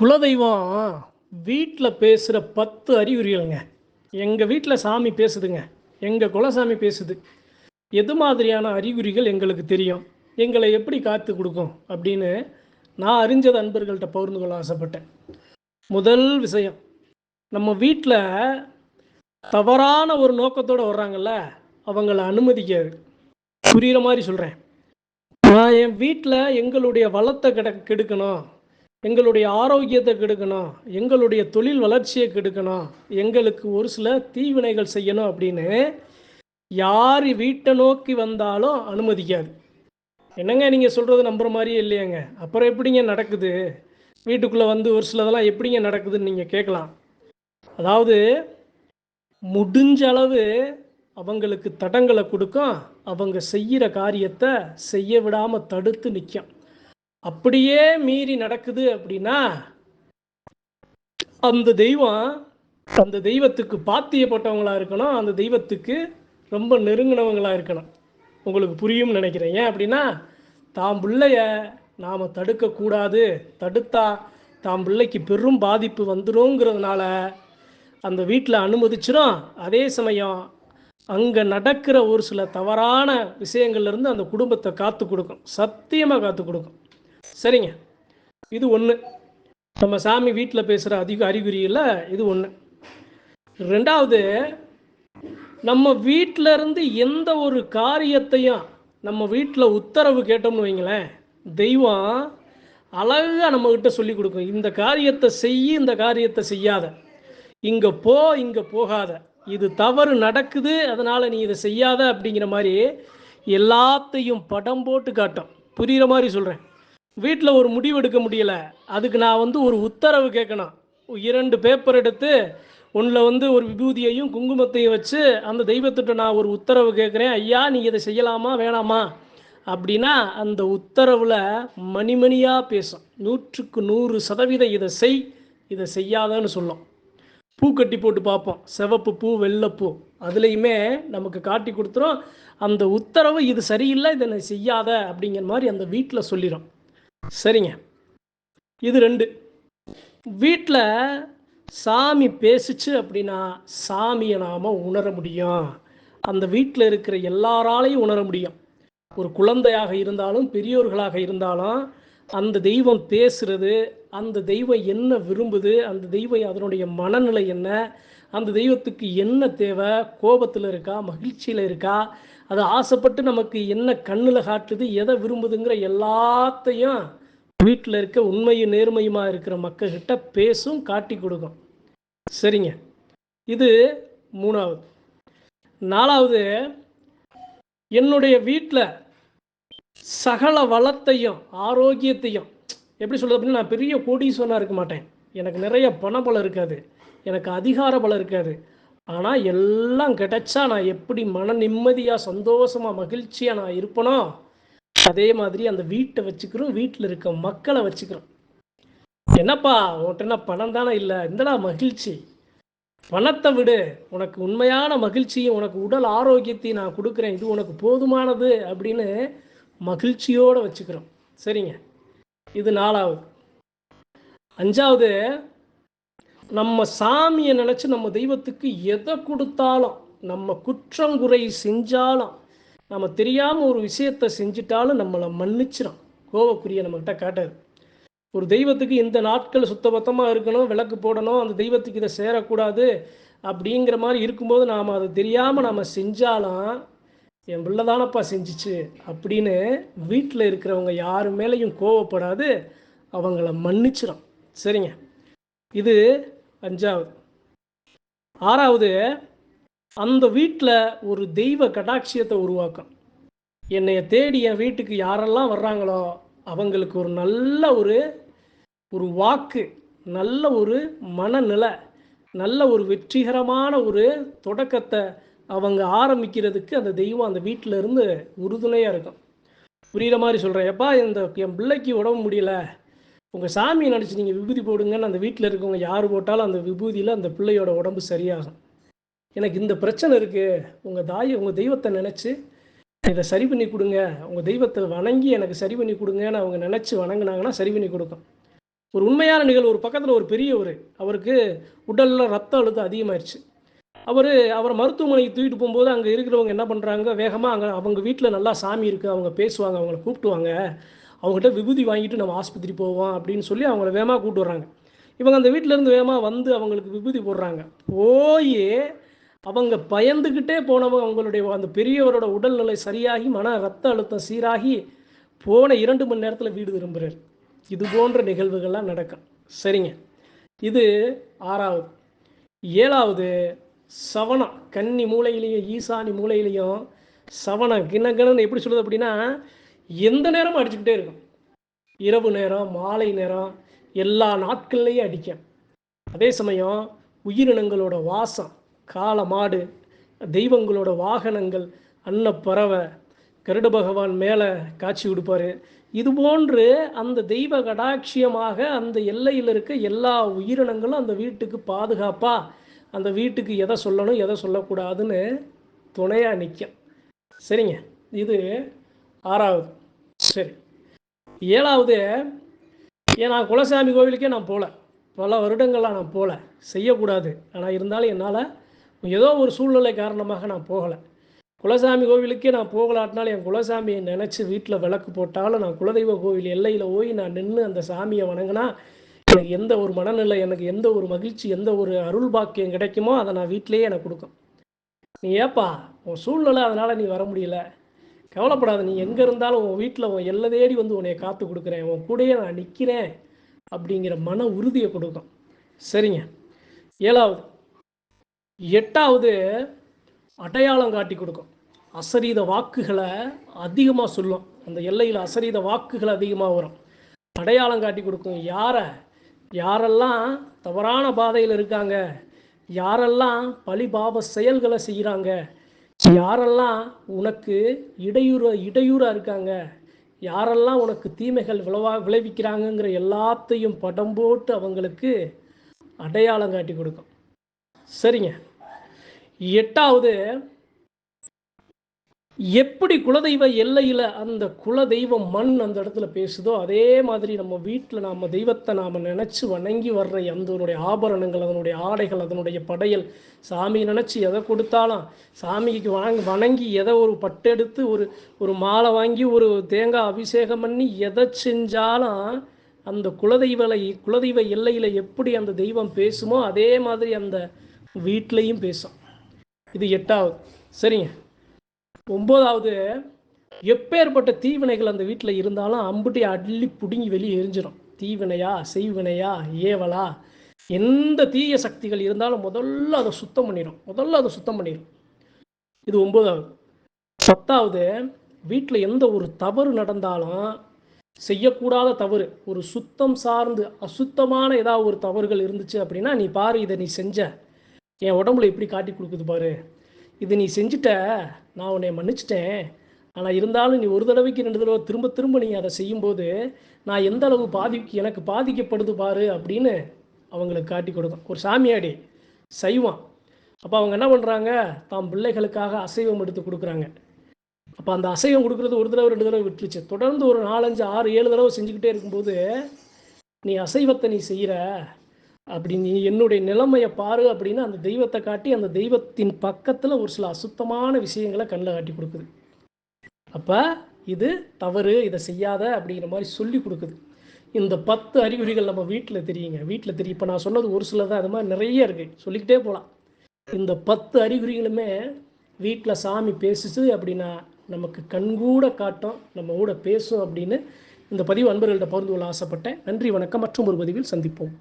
குலதெய்வம் வீட்டில் பேசுகிற பத்து அறிகுறிகள்ங்க. எங்கள் வீட்டில் சாமி பேசுதுங்க. எங்கள் குலசாமி பேசுது. எது மாதிரியான அறிகுறிகள் எங்களுக்கு தெரியும்? எங்களை எப்படி காத்து கொடுக்கும்? அப்படின்னு நான் அறிஞ்சது அன்பர்கள்ட்ட பகிர்ந்து கொள்ள ஆசைப்பட்டேன். முதல் விஷயம் நம்ம வீட்டில் தவறான ஒரு நோக்கத்தோடு வர்றாங்கல்ல அவங்கள அனுமதிக்காது. புரிகிற மாதிரி சொல்கிறேன் நான் என் வீட்டில் எங்களுடைய வளத்தை கெட கெடுக்கணும். எங்களுடைய ஆரோக்கியத்தை கெடுக்கணும் எங்களுடைய தொழில் வளர்ச்சியை கெடுக்கணும் எங்களுக்கு ஒரு சில தீவினைகள் செய்யணும் அப்படின்னு யார் வீட்டை நோக்கி வந்தாலும் அனுமதிக்காது. என்னங்க நீங்கள் சொல்கிறது நம்புற மாதிரியே இல்லையாங்க. அப்புறம் எப்படிங்க நடக்குது? வீட்டுக்குள்ளே வந்து ஒரு சிலதெல்லாம் எப்படிங்க நடக்குதுன்னு நீங்கள் கேட்கலாம். அதாவது முடிஞ்ச அளவு அவங்களுக்கு தடங்களை கொடுக்கும் அவங்க செய்கிற காரியத்தை செய்ய விடாமல் தடுத்து நிற்கும் அப்படியே மீறி நடக்குது அப்படின்னா அந்த தெய்வம் அந்த தெய்வத்துக்கு பாத்தியப்பட்டவங்களா இருக்கணும் அந்த தெய்வத்துக்கு ரொம்ப நெருங்கினவங்களா இருக்கணும். உங்களுக்கு புரியும்னு நினைக்கிறேன். ஏன் அப்படின்னா தாம் பிள்ளைய நாம் தடுக்கக்கூடாது. தடுத்தா தாம் பிள்ளைக்கு பெரும் பாதிப்பு வந்துருங்கிறதுனால அந்த வீட்டில் அனுமதிச்சிடும் அதே சமயம் அங்கே நடக்கிற ஒரு சில தவறான விஷயங்கள்லேருந்து அந்த குடும்பத்தை காத்து கொடுக்கும். சத்தியமாக காத்து கொடுக்கும். சரிங்க. இது ஒன்று நம்ம சாமி வீட்டில் பேசுகிற அதிக அறிகுறியில் இது ஒன்று ரெண்டாவது நம்ம வீட்டில் இருந்து எந்த ஒரு காரியத்தையும் நம்ம வீட்டில் உத்தரவு கேட்டோம்னு வைங்களேன் தெய்வம் அழகாக நம்மக்கிட்ட சொல்லி கொடுக்கும். இந்த காரியத்தை செய்ய இந்த காரியத்தை செய்யாத. இங்கே போ இங்கே போகாத. இது தவறு நடக்குது அதனால் நீ இதை செய்யாத அப்படிங்கிற மாதிரி எல்லாத்தையும் படம் போட்டு காட்டும். புரிகிற மாதிரி சொல்கிறேன் வீட்டில் ஒரு முடிவு எடுக்க முடியலை. அதுக்கு நான் வந்து ஒரு உத்தரவு கேட்கணும் இரண்டு பேப்பர் எடுத்து உன்னில் வந்து ஒரு விபூதியையும் குங்குமத்தையும் வச்சு அந்த தெய்வத்திட்ட நான் ஒரு உத்தரவு கேட்குறேன் ஐயா நீ இதை செய்யலாமா? வேணாமா? அப்படின்னா அந்த உத்தரவில் மணிமணியாக பேசும். நூற்றுக்கு நூறு சதவீதம் இதை செய் இதை செய்யாதன்னு சொல்லும். பூ கட்டி போட்டு பார்ப்போம். சிவப்பு பூ வெள்ளைப்பூ அதுலேயுமே நமக்கு காட்டி கொடுத்துரும். அந்த உத்தரவு இது சரியில்லை இதை செய்யாத அப்படிங்கிற மாதிரி அந்த வீட்டில் சொல்லிடும் சரிங்க. இது ரெண்டு. வீட்டில் சாமி பேசிச்சு அப்படின்னா சாமியை நாம் உணர முடியும். அந்த வீட்டில் இருக்கிற எல்லாராலையும் உணர முடியும். ஒரு குழந்தையாக இருந்தாலும் பெரியோர்களாக இருந்தாலும் அந்த தெய்வம் பேசுறது அந்த தெய்வம் என்ன விரும்புது அந்த தெய்வம் அதனுடைய மனநிலை என்ன அந்த தெய்வத்துக்கு என்ன தேவை? கோபத்தில் இருக்கா? மகிழ்ச்சியில் இருக்கா? அது ஆசைப்பட்டு நமக்கு என்ன கண்ணில் காட்டுது? எதை விரும்புதுங்கிற எல்லாத்தையும் வீட்டில் இருக்க உண்மையும் நேர்மையுமாக இருக்கிற மக்கள்கிட்ட பேசும் காட்டி கொடுக்கும். சரிங்க. இது மூணாவது. நாலாவது என்னுடைய வீட்டில் சகல வளத்தையும் ஆரோக்கியத்தையும் எப்படி சொல்கிறது அப்படின்னா நான் பெரிய கோடீஸ்வரனாக இருக்க மாட்டேன். எனக்கு நிறைய பண பலம் இருக்காது. எனக்கு அதிகார பலம் இருக்காது ஆனால் எல்லாம் கிடைச்சா நான் எப்படி மன நிம்மதியாக சந்தோஷமாக மகிழ்ச்சியாக நான் இருப்பனோ அதே மாதிரி அந்த வீட்டை வச்சுக்கிறோம். வீட்டில் இருக்க மக்களை வச்சுக்கிறோம். என்னப்பா உன்கிட்ட என்ன பணம் தானே இல்லை? இந்தடா மகிழ்ச்சி. பணத்தை விடு. உனக்கு உண்மையான மகிழ்ச்சியும் உனக்கு உடல் ஆரோக்கியத்தையும் நான் கொடுக்குறேன். இது உனக்கு போதுமானது அப்படின்னு மகிழ்ச்சியோடு வச்சுக்கிறோம். சரிங்க. இது நாலாவது. அஞ்சாவது நம்ம சாமியை நினச்சி நம்ம தெய்வத்துக்கு எதை கொடுத்தாலும் நம்ம குற்றங்குறை செஞ்சாலும் நம்ம தெரியாமல் ஒரு விஷயத்தை செஞ்சிட்டாலும் நம்மளை மன்னிச்சிடும் கோவக்குரிய நம்மக்கிட்ட காட்டாது ஒரு தெய்வத்துக்கு இந்த நாட்கள் சுத்தபத்தமாக இருக்கணும் விளக்கு போடணும் அந்த தெய்வத்துக்கு இதை சேரக்கூடாது அப்படிங்கிற மாதிரி இருக்கும்போது நாம் அதை தெரியாமல் நாம் செஞ்சாலும் என் பிள்ளை தானப்பா செஞ்சிச்சு அப்படின்னு வீட்டில் இருக்கிறவங்க யாரு மேலேயும் கோவப்படாது அவங்கள மன்னிச்சிடும் சரிங்க. இது அஞ்சாவது. ஆறாவது அந்த வீட்டில் ஒரு தெய்வ கடாட்சியத்தை உருவாக்கும் என்னைய தேடி என் வீட்டுக்கு யாரெல்லாம் வர்றாங்களோ அவங்களுக்கு ஒரு நல்ல ஒரு ஒரு வாக்கு நல்ல ஒரு மனநிலை நல்ல ஒரு வெற்றிகரமான ஒரு தொடக்கத்தை அவங்க ஆரம்பிக்கிறதுக்கு அந்த தெய்வம் அந்த வீட்டில் இருந்து உறுதுணையாக இருக்கும். புரிகிற மாதிரி சொல்கிறேன் எப்பா இந்த என் பிள்ளைக்கு உடம்பு முடியல. உங்கள் சாமியை நினச்சி நீங்கள் விபூதி போடுங்கன்னு அந்த வீட்டில் இருக்கவங்க யார் போட்டாலும் அந்த விபூதியில் அந்த பிள்ளையோட உடம்பு சரியாகும். எனக்கு இந்த பிரச்சனை இருக்குது உங்கள் தாயை உங்கள் தெய்வத்தை நினச்சி இதை சரி பண்ணி கொடுங்க. உங்கள் தெய்வத்தை வணங்கி எனக்கு சரி பண்ணி கொடுங்கன்னு அவங்க நினச்சி வணங்கினாங்கன்னா சரி பண்ணி கொடுக்கும். ஒரு உண்மையான நிகழ்வு. ஒரு பக்கத்தில் ஒரு பெரியவர் அவருக்கு உடலில் ரத்த அழுத்தம் அதிகமாயிருச்சு. அவர் அவரை மருத்துவமனைக்கு தூக்கிட்டு போகும்போது அங்கே இருக்கிறவங்க என்ன பண்ணுறாங்க வேகமாக அங்கே அவங்க வீட்டில் நல்லா சாமி இருக்குது அவங்க பேசுவாங்க அவங்கள கூப்பிட்டுவாங்க. அவங்ககிட்ட விபூதி வாங்கிட்டு நம்ம ஆஸ்பத்திரி போவோம் அப்படின்னு சொல்லி அவங்கள வேகமாக கூப்பிட்டு வர்றாங்க. இவங்க அந்த வீட்டிலேருந்து வேகமாக வந்து அவங்களுக்கு விபூதி போடுறாங்க. போய் அவங்க பயந்துக்கிட்டே போனவங்க அவங்களுடைய அந்த பெரியவரோட உடல்நிலை சரியாகி மன ரத்த அழுத்தம் சீராகி போன இரண்டு மணி நேரத்தில் வீடு திரும்புகிறார் இது போன்ற நிகழ்வுகள்லாம் நடக்கும். சரிங்க. இது ஆறாவது. ஏழாவது சவணம். கன்னி மூளையிலையும் ஈசானி சவணம் கிண கிணன்னு எப்படி சொல்லுது அப்படின்னா எந்த நேரமும் அடிச்சுக்கிட்டே இருக்கும். இரவு நேரம் மாலை நேரம் எல்லா நாட்கள்லையும் அடிக்கும். அதே சமயம் உயிரினங்களோட வாசம் காளை மாடு தெய்வங்களோட வாகனங்கள் அன்னப்பறவை கருட பகவான் மேலே காட்சி கொடுப்பாரு. இது போன்று அந்த தெய்வ கடாட்சியமாக அந்த எல்லையில் இருக்க எல்லா உயிரினங்களும் அந்த வீட்டுக்கு பாதுகாப்பாக அந்த வீட்டுக்கு எதை சொல்லணும் எதை சொல்லக்கூடாதுன்னு துணையாக நிற்கும் சரிங்க? இது ஆறாவது. சரி. ஏழாவது ஏன் நான் குலசாமி கோவிலுக்கே நான் போகல பல வருடங்களாக நான் போகல செய்யக்கூடாது. ஆனால் இருந்தாலும் என்னால் ஏதோ ஒரு சூழ்நிலை காரணமாக நான் போகலை. குலசாமி கோவிலுக்கே நான் போகலாட்டினாலும் என் குலசாமியை நினச்சி வீட்டில் விளக்கு போட்டாலும் நான் குலதெய்வ கோவில் எல்லையில் போய் நான் நின்று அந்த சாமியை வணங்கினா எனக்கு எந்த ஒரு மனநிலை எனக்கு எந்த ஒரு மகிழ்ச்சி எந்த ஒரு அருள் பாக்கியம் கிடைக்குமோ அதை நான் வீட்டிலேயே எனக்கு கொடுக்கும். நீ ஏப்பா உன் சூழ்நிலை அதனால் நீ வர முடியல. கவலைப்படாத நீ எங்கே இருந்தாலும் உன் வீட்டில் உன் எல்லை தேடி வந்து உன்னை காத்து கொடுக்குறேன். உன் கூடயே நான் நிற்கிறேன் அப்படிங்கிற மன உறுதியை கொடுக்கும். சரிங்க. ஏழாவது. எட்டாவது அடையாளம் காட்டி கொடுக்கும். அசரீத வாக்குகளை அதிகமாக சொல்லும். அந்த எல்லையில் அசரீத வாக்குகள் அதிகமாக வரும். அடையாளம் காட்டி கொடுக்கும். யாரை? யாரெல்லாம் தவறான பாதையில் இருக்காங்க? யாரெல்லாம் பழிபாப செயல்களை செய்கிறாங்க யாரெல்லாம் உனக்கு இடையூறு இடையூறாக இருக்காங்க யாரெல்லாம் உனக்கு தீமைகள் விளைவா விளைவிக்கிறாங்கங்கிற எல்லாத்தையும் படம் போட்டு அவங்களுக்கு அடையாளம் காட்டி கொடுக்கும். சரிங்க. எட்டாவது எப்படி குலதெய்வ எல்லையில் அந்த குலதெய்வ மண் அந்த இடத்துல பேசுதோ அதே மாதிரி நம்ம வீட்டில் நாம் தெய்வத்தை நாம் நினச்சி வணங்கி வர்ற அதனுடைய ஆபரணங்கள் அதனுடைய ஆடைகள் அதனுடைய படையல் சாமி நினச்சி எதை கொடுத்தாலும் சாமிக்கு வணங்கி வணங்கி எதை ஒரு பட்டெடுத்து ஒரு ஒரு மாலை வாங்கி ஒரு தேங்காய் அபிஷேகம் பண்ணி எதை செஞ்சாலும் அந்த குலதெய்வலை குலதெய்வ எல்லையில் எப்படி அந்த தெய்வம் பேசுமோ அதே மாதிரி அந்த வீட்லேயும் பேசும். இது எட்டாவது. சரிங்க. ஒம்போதாவது எப்பேற்பட்ட தீவினைகள் அந்த வீட்டில் இருந்தாலும் அம்புட்டி அள்ளி பிடுங்கி வெளியே எரிஞ்சிடும் தீவினையா செய்வினையா ஏவலா எந்த தீய சக்திகள் இருந்தாலும் முதல்ல அதை சுத்தம் பண்ணிடும் முதல்ல அதை சுத்தம் பண்ணிடும் இது ஒன்பதாவது பத்தாவது வீட்டில் எந்த ஒரு தவறு நடந்தாலும் செய்யக்கூடாத தவறு ஒரு சுத்தம் சார்ந்து அசுத்தமான ஏதாவது ஒரு தவறுகள் இருந்துச்சு அப்படின்னா நீ பாரு இதை நீ செஞ்ச. என் உடம்புல எப்படி காட்டி கொடுக்குது பாரு. இது நீ செஞ்சுட்ட நான் உன்னை மன்னிச்சிட்டேன். ஆனால் இருந்தாலும் நீ ஒரு தடவைக்கு ரெண்டு தடவை திரும்ப திரும்ப நீ அதை செய்யும்போது நான் எந்த அளவு பாதிக்கு எனக்கு பாதிக்கப்படுது பாரு அப்படின்னு அவங்களுக்கு காட்டி கொடுக்கும். ஒரு சாமியாடி சைவம். அப்போ அவங்க என்ன பண்ணுறாங்க தாம் பிள்ளைகளுக்காக அசைவம் எடுத்து கொடுக்குறாங்க. அப்போ அந்த அசைவம் கொடுக்குறது ஒரு தடவை ரெண்டு தடவை விட்டுருச்சு. தொடர்ந்து ஒரு நாலஞ்சு ஆறு ஏழு தடவை செஞ்சுக்கிட்டே இருக்கும்போது நீ அசைவத்தை நீ செய்கிற அப்படி நீ என்னுடைய நிலைமையை பாரு அப்படின்னு அந்த தெய்வத்தை காட்டி அந்த தெய்வத்தின் பக்கத்தில் ஒரு சில அசுத்தமான விஷயங்களை கண்ணில் காட்டி கொடுக்குது. அப்போ இது தவறு இதை செய்யாத அப்படிங்கிற மாதிரி சொல்லி கொடுக்குது. இந்த பத்து அறிகுறிகள் நம்ம வீட்டில் தெரியுங்க. வீட்டில் தெரியும் இப்போ நான் சொன்னது ஒரு சில தான். அது மாதிரி நிறைய இருக்குது சொல்லிக்கிட்டே போகலாம் இந்த பத்து அறிகுறிகளுமே வீட்டில் சாமி பேசுச்சு அப்படின்னா நமக்கு கண்கூட காட்டும் நம்ம கூட பேசும் அப்படின்னு இந்த பதிவு அன்பர்கள்ட்ட பகிர்ந்து கொள்ள ஆசைப்பட்டேன். நன்றி வணக்கம். மற்றும் ஒரு பதிவில் சந்திப்போம்.